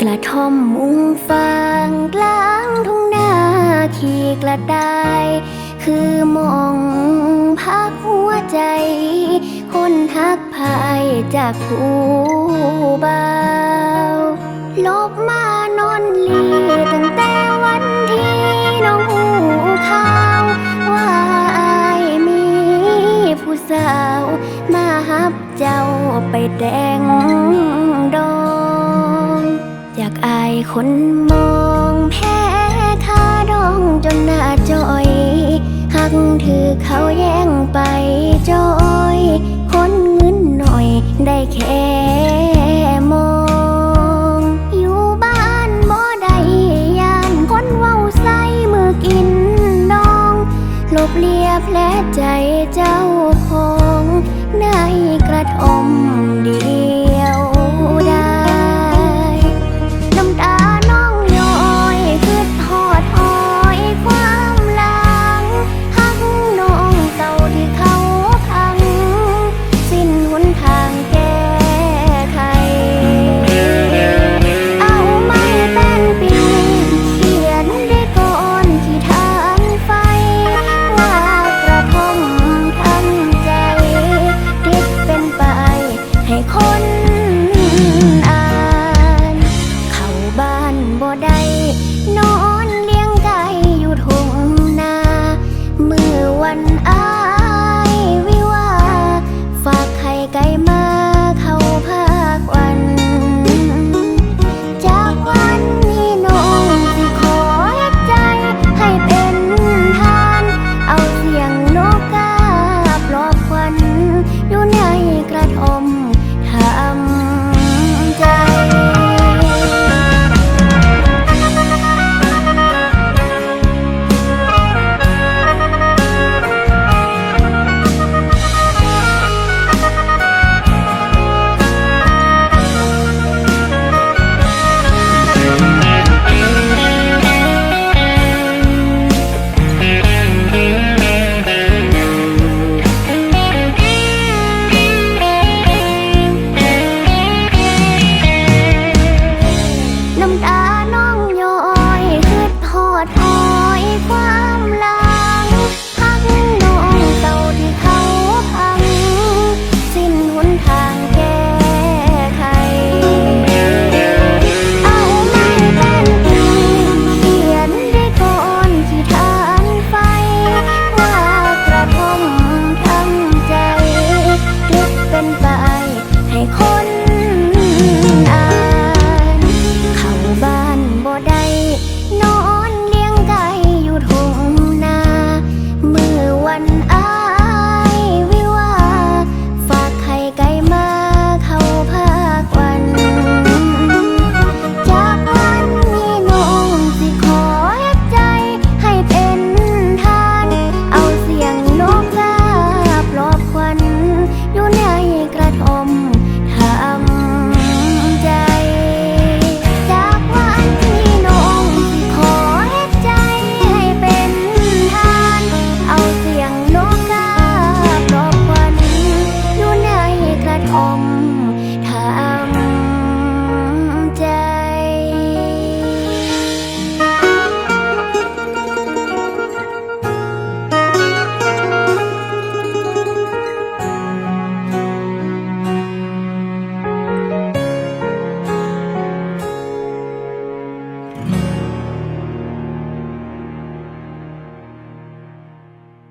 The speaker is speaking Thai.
กระท่อมมุงฟางกลางทุ่งนาขี่กระดาย คือมองพักหัวใจ คนทักภายจากผู้บ่าวลบมานอนลีตั้ง บเจ้าไปแต่งดองอยากอายคนมองแพ้คาดองจนหน้าจอยหักถือเขาแย่งไปจอยคนเงินหน่อยได้แค่มองอยู่บ้านบ่ได้ยานคนเว้าใส่มือกินดองลบเลียแผลใจเจ้า กระทมดี บ่ได้นอนเลี้ยงไก่อยู่ทงนา เมื่อวันอา บ่ได